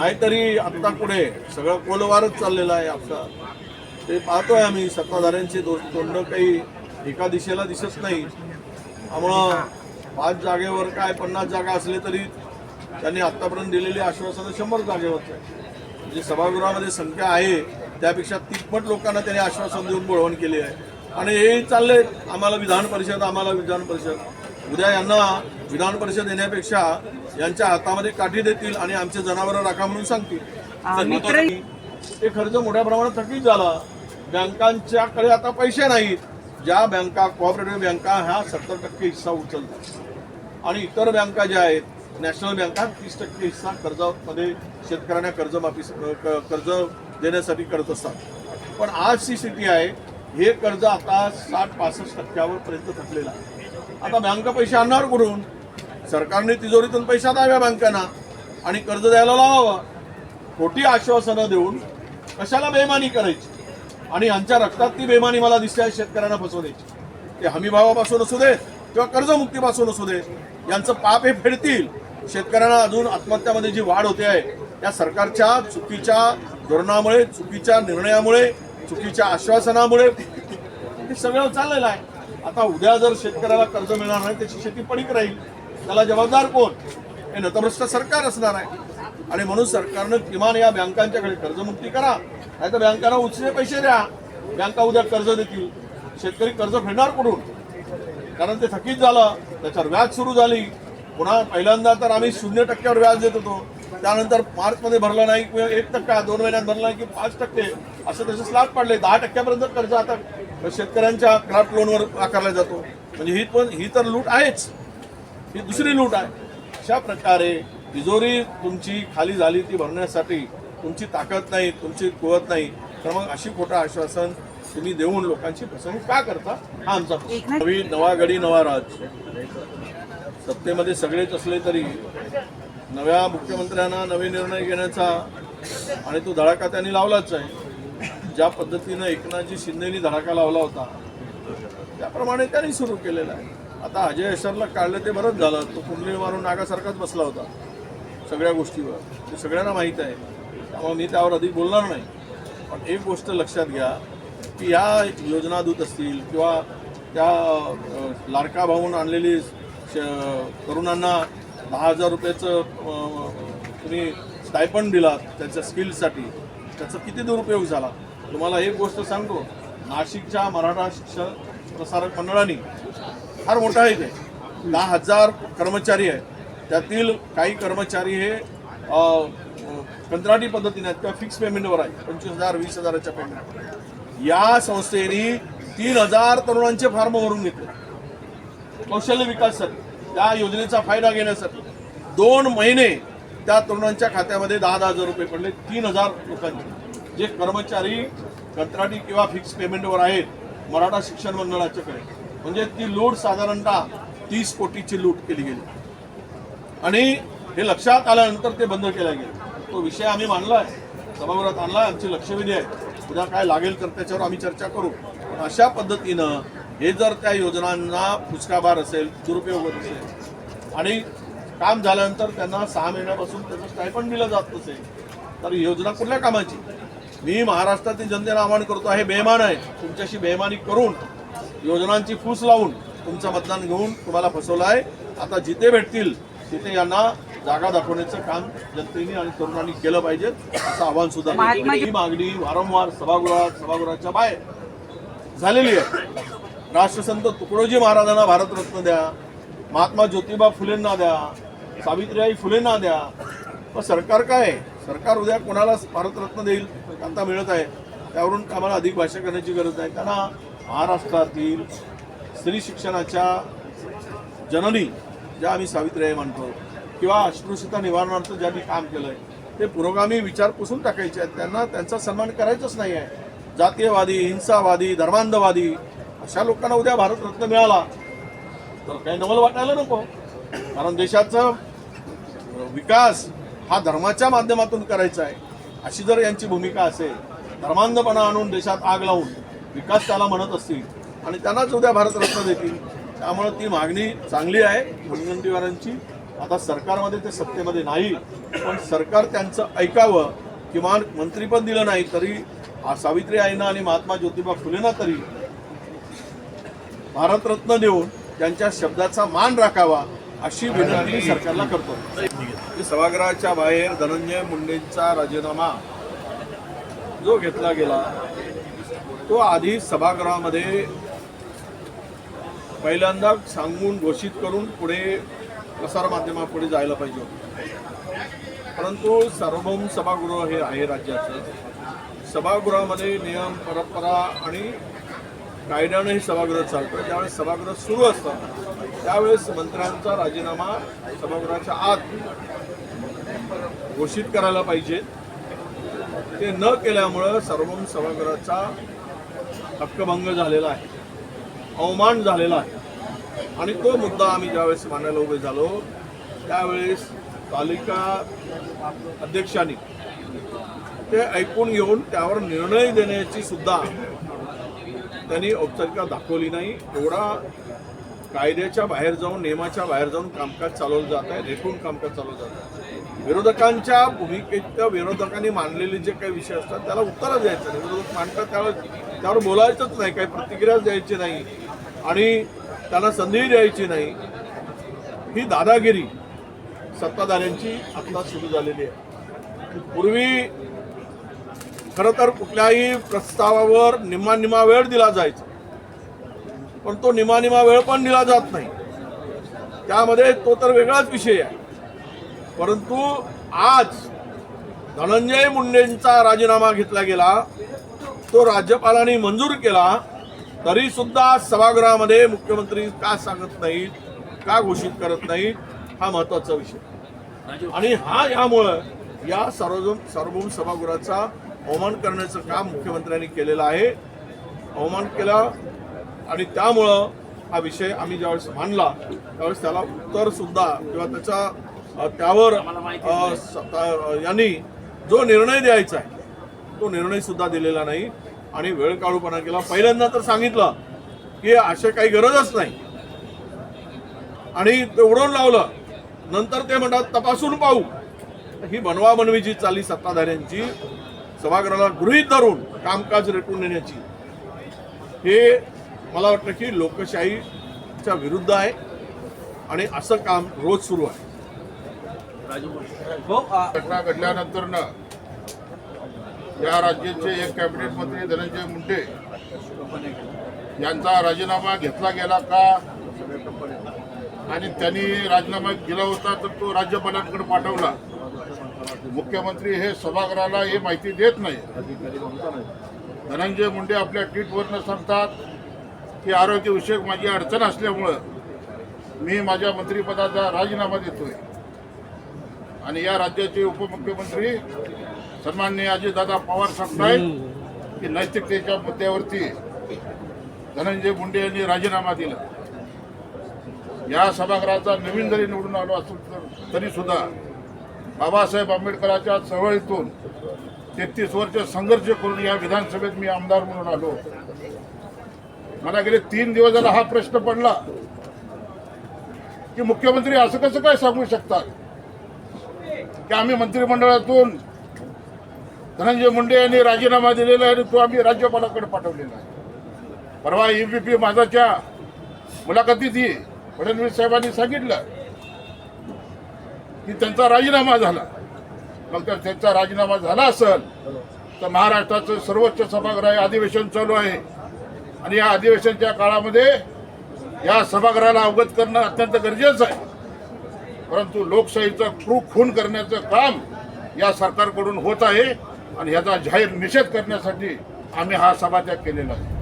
काहीतरी आत्ता पुढे सगळं कोलवारच चाललेलं आहे आपला ते पाहतोय आम्ही सत्ताधाऱ्यांची दो तोंड काही एका दिशेला दिसत नाही. त्यामुळं पाच जागेवर काय पन्नास जागा असले तरी त्यांनी आत्तापर्यंत दिलेली आश्वासनं शंभर जागेवरच आहे म्हणजे सभागृहामध्ये संख्या आहे त्यापेक्षा तिप्पट लोकांना त्यांनी आश्वासन देऊन बोळवण केली आहे. आणि हे चालले आम्हाला विधान परिषद आम्हाला विधान परिषद. उद्या यांना विधान परिषद येण्यापेक्षा यांच्या हातामध्ये काठी देतील आणि आमचे जनावरं राखा म्हणून सांगतील. हे खर्च मोठ्या प्रमाणात थकीत झाला. बँकांच्याकडे आता पैसे नाहीत. ज्या बँका कोऑपरेटिव्ह बँका ह्या सत्तर टक्के हिस्सा उचलतात. आणि इतर बँका ज्या आहेत नॅशनल बँका तीस टक्के हिस्सा कर्जामध्ये शेतकऱ्यांना कर्जमाफी कर्ज देण्यासाठी करत असतात. पण आजची स्थिती आहे. हे कर्ज आता साठ पासष्ट टक्क्यावर पर्यंत थकलेलं आहे. आता बँका पैसे आणणार कुठून? सरकारने तिजोरीतून पैसा द्याव्या बँकांना आणि कर्ज द्यायला लावावं. खोटी आश्वासनं देऊन कशाला बेमानी करायची? आणि यांच्या रक्तात ती बेमानी मला दिसते आहे शेतकऱ्यांना फसवण्याची ते हमीभावापासून असू दे किंवा कर्जमुक्तीपासून असू दे यांचं पाप हे फेडतील. शेतकऱ्यांना अजून आत्महत्यामध्ये जी वाढ होते आहे या सरकारच्या चुकीच्या धोरणामुळे चुकीच्या निर्णयामुळे चुकीच्या आश्वासनामुळे हे सगळं चाललेलं आहे. आता उद्या जर शेतकऱ्याला कर्ज मिळणार नाही त्याची शेती पडीक राहील. त्याला जबाबदार कोण? हे नतभ्रष्ट सरकार असणार आहे. आणि म्हणून सरकारनं किमान या बँकांच्याकडे कर्जमुक्ती करा. नाही तर बँकांना उचले पैसे द्या. बँका उद्या कर्ज देतील. शेतकरी कर्ज फेडणार कुठून? कारण ते थकीत झालं. त्याच्यावर व्याज सुरू झाली. पुन्हा पहिल्यांदा तर आम्ही शून्य टक्क्यावर व्याज देत होतो. त्यानंतर मार्चमध्ये भरलं नाही किंवा एक टक्का दोन महिन्यात भरला नाही की पाच टक्के. असं त्याचे स्लॅब पडले. दहा टक्क्यापर्यंत कर्ज आता शेतकऱ्यांच्या क्राफ्ट लोनवर आकारला जातो. म्हणजे ही पण ही तर लूट आहेच. ही दुसरी लूट आहे. अशा प्रकारे तिजोरी तुमची खाली झाली ती भरण्यासाठी तुमची ताकद नाही तुमची कुवत नाही. तर मग अशी खोटं आश्वासन तुम्ही देऊन लोकांची फसवणूक का करता? हा आमचा नवी नवा गडी नवा राज. सत्तेमध्ये सगळेच असले तरी नव्या मुख्यमंत्र्यांना नवे निर्णय घेण्याचा आणि तो धडाका त्यांनी लावलाच आहे. ज्या पद्धतीनं एकनाथजी शिंदेनी धडाका लावला होता त्याप्रमाणे त्यांनी सुरू केलेलं आहे. आता अजय अशरला काढलं ते बरंच झालं. तो कुंडली मारून नागासारखाच बसला होता. सगळ्या गोष्टीवर. ते सगळ्यांना माहीत आहे. त्यामुळे मी त्यावर अधिक बोलणार नाही. पण एक गोष्ट लक्षात घ्या की या योजना दूत असतील किंवा त्या लाडका भाऊन आणलेली श- तरुणांना दहा हजार रुपयाचं तुम्ही स्टायपंड दिलात त्याच्या स्किलसाठी त्याचा किती दुरुपयोग झाला? तुम्हाला एक गोष्ट सांगतो. नाशिकच्या मराठा शिक्षण प्रसारक मंडळाने फार मोठा आहे ते. दहा हजार कर्मचारी आहेत. त्यातील काही कर्मचारी हे कंत्राटी पद्धतीने आहेत किंवा फिक्स पेमेंटवर आहे पंचवीस हजार वीस हजाराच्या पेमेंट या संस्थेने तीन हजार तरुणांचे फॉर्म भरून घेतले. कौशल्य विकासासाठी त्या योजनेचा फायदा घेण्यासाठी. दोन महिने त्या तरुणांच्या खात्यामध्ये दहा दहा हजार रुपये पडले तीन हजार लोकांचे. जे कर्मचारी कंत्राटी किंवा फिक्स पेमेंटवर आहेत मराठा शिक्षण मंडळाच्याकडे. म्हणजे ती लूट साधारणतः तीस कोटीची लूट केली गेली. आणि हे लक्षात आल्यानंतर ते बंद केलं गेलं. तो विषय आम्ही मांडलाय. सभागृहात आणलाय. आमची लक्षवेधी आहे. उद्या काय लागेल तर त्याच्यावर आम्ही चर्चा करू. अशा पद्धतीनं हे जर त्या योजनांना फुचकाबार असेल दुरुपयोग होत असेल आणि काम झाल्यानंतर त्यांना सहा महिन्यापासून त्याचं स्टायपण दिलं जात नसेल तर ही योजना कुठल्या कामाची? मी महाराष्ट्रातील जनतेला आवाहन करतो हे बेमान आहे. तुमच्याशी बेमानी करून योजनांची फूस लावून तुमचं मतदान घेऊन तुम्हाला फसवलं आहे. आता जिथे भेटतील तिथे यांना जागा दाखवण्याचं काम जनतेने आणि तरुणांनी केलं पाहिजे असं आवाहन सुद्धा ही मागणी वारंवार सभागृहात सभागृहाच्या बाहेर झालेली आहे. राष्ट्रसंत तुकडोजी महाराजांना भारतरत्न द्या महात्मा ज्योतिबा फुलेंना द्या सावित्रीबाई फुलेंना द्या. पण सरकार काय आहे? सरकार उद्या कोणाला भारतरत्न देईल आता मिळत आहे. त्यावरून आम्हाला अधिक भाष्य करण्याची गरज नाही. त्यांना महाराष्ट्रातील स्त्री शिक्षणाच्या जननी ज्या आम्ही सावित्रीबाई म्हणतो किंवा अस्पृश्यता निवारणार्थ ज्यांनी काम केलं आहे ते पुरोगामी विचार पुसून टाकायचे आहेत. त्यांना त्यांचा सन्मान करायचाच नाही आहे. जातीयवादी हिंसावादी धर्मांधवादी अशा लोकांना उद्या भारतरत्न मिळाला तर काही नवल वाटायला नको. कारण देशाचं विकास हा धर्माच्या माध्यमातून करायचा आहे. अशी जर यांची भूमिका असेल धर्मांधपणा आणून देशात आग लावून विकास त्याला म्हणत असतील. आणि त्यांनाच उद्या भारतरत्न देतील त्यामुळे ती मागणी चांगली आहे मुनगंटीवारांची. आता सरकारमध्ये ते सत्तेमध्ये नाही. पण सरकार त्यांचं ऐकावं. किमान मंत्रीपद दिलं नाही तरी सावित्री आईना आणि महात्मा ज्योतिबा फुलेंना तरी भारतरत्न देऊन त्यांच्या शब्दाचा मान राखावा अशी विनंती मी सरकारला करतो. सभागृहाच्या बाहेर धनंजय मुंडेंचा राजीनामा जो घेतला गेला तो आधी सभागृहामध्ये पहिल्यांदा सांगून घोषित करून पुढे प्रसारमाध्यमापुढे जायला पाहिजे होतं. परंतु सार्वभौम सभागृह हे आहे राज्याचं. सभागृहामध्ये नियम परंपरा आणि कायद्यानं हे सभागृह चालतं. ज्यावेळेस सभागृह सुरू असतं त्यावेळेस मंत्र्यांचा राजीनामा सभागृहाच्या आत घोषित करायला पाहिजे. ते न केल्यामुळं सार्वभौम सभागृहाचा हक्कभंग झालेला आहे. अवमान झालेला आहे. आणि तो मुद्दा आम्ही ज्यावेळेस मांडायला उभे झालो त्यावेळेस पालिका अध्यक्षांनी ते ऐकून घेऊन त्यावर निर्णय देण्याची सुद्धा त्यांनी औपचारिकता दाखवली नाही. एवढा कायद्याच्या बाहेर जाऊन नियमाच्या बाहेर जाऊन कामकाज चालवलं जात आहे रेटून कामकाज चालवलं जात आहे. विरोधकांच्या भूमिकेत विरोधकांनी मांडलेले जे काही विषय असतात त्याला उत्तरच द्यायचं नाही. विरोधक मांडतात त्यावर त्यावर बोलायचंच नाही काही प्रतिक्रियाच द्यायची नाही. आणि त्यांना संधी द्यायची नाही. ही दादागिरी सत्ताधाऱ्यांची आता सुरू झालेली आहे. पूर्वी खरं तर कुठल्याही प्रस्तावावर निम्मा निम्मा वेळ दिला जायचा. पण तो निमानिमा वेळ पण दिला जात नाही. त्यामध्ये तो तर वेगळाच विषय आहे. परंतु आज धनंजय मुंडेंचा राजीनामा घेतला गेला तो राज्यपालांनी मंजूर केला तरी सुद्धा सभागृहामध्ये मुख्यमंत्री का सांगत नाहीत का घोषित करत नाहीत हा महत्त्वाचा विषय. आणि हा यामुळं या सार्वजन सार्वभौम सभागृहाचा अवमान करण्याचं काम मुख्यमंत्र्यांनी केलेलं आहे. अवमान केला आणि त्यामुळं हा विषय आम्ही ज्यावेळेस मांडला त्यावेळेस त्याला उत्तर सुद्धा किंवा त्याचा अ, त्यावर यांनी जो निर्णय द्यायचा आहे तो निर्णय सुद्धा दिलेला नाही. आणि वेळ काढूपणा केला. पहिल्यांदा तर सांगितलं की अशा काही गरजच नाही. आणि ते उडवून लावलं. नंतर ते म्हणतात तपासून पाहू. ही बनवा बनवीची चाली सत्ताधाऱ्यांची सभागृहाला गृहीत धरून कामकाज रेटून नेण्याची. हे मला वाटतं की लोकशाहीच्या विरुद्ध आहे आणि असं काम रोज सुरू आहे. घटना घडल्यानंतर न या राज्याचे एक कॅबिनेट मंत्री धनंजय मुंडे यांचा राजीनामा घेतला गेला का? आणि त्यांनी राजीनामा दिला होता तर तो राज्यपालांकडे पाठवला. मुख्यमंत्री हे सभागृहाला हे माहिती देत नाही. धनंजय मुंडे आपल्या ट्विटवरनं सांगतात की आरोग्यविषयक माझी अडचण असल्यामुळं मी माझ्या मंत्रिपदाचा राजीनामा देतोय. आणि या राज्याचे उपमुख्यमंत्री सन्माननीय अजितदादा पवार सांगतायत की नैतिकतेच्या मुद्द्यावरती धनंजय मुंडे यांनी राजीनामा दिला. या सभागृहाचा नवीन जरी निवडून आलो असेल तरी सुद्धा बाबासाहेब आंबेडकरांच्या चळवळीतून तेहतीस वर्ष संघर्ष करून या विधानसभेत मी आमदार म्हणून आलो. मला गेले तीन दिवस झाला हा प्रश्न पडला की मुख्यमंत्री असं कसं काय सांगू शकतात? की आम्ही मंत्रिमंडळातून धनंजय मुंडे यांनी राजीनामा दिलेला आहे आणि तो आम्ही राज्यपालाकडे पाठवलेला आहे. परवा ईबीपी माझाच्या मुलाखतीतही फडणवीस साहेबांनी सांगितलं की त्यांचा राजीनामा झाला. मग तर त्यांचा राजीनामा झाला असेल तर महाराष्ट्राचं सर्वोच्च सभागृह अधिवेशन चालू आहे. आणि या अधिवेशनाच्या काळामध्ये या सभागृहाला अवगत करणं अत्यंत गरजेचं आहे. परंतु लोकशाहीचं क्रूर खून करण्याचं काम या सरकारकडून होत आहे आणि ह्याचा जाहीर निषेध करण्यासाठी आम्ही हा सभात्याग केलेला आहे.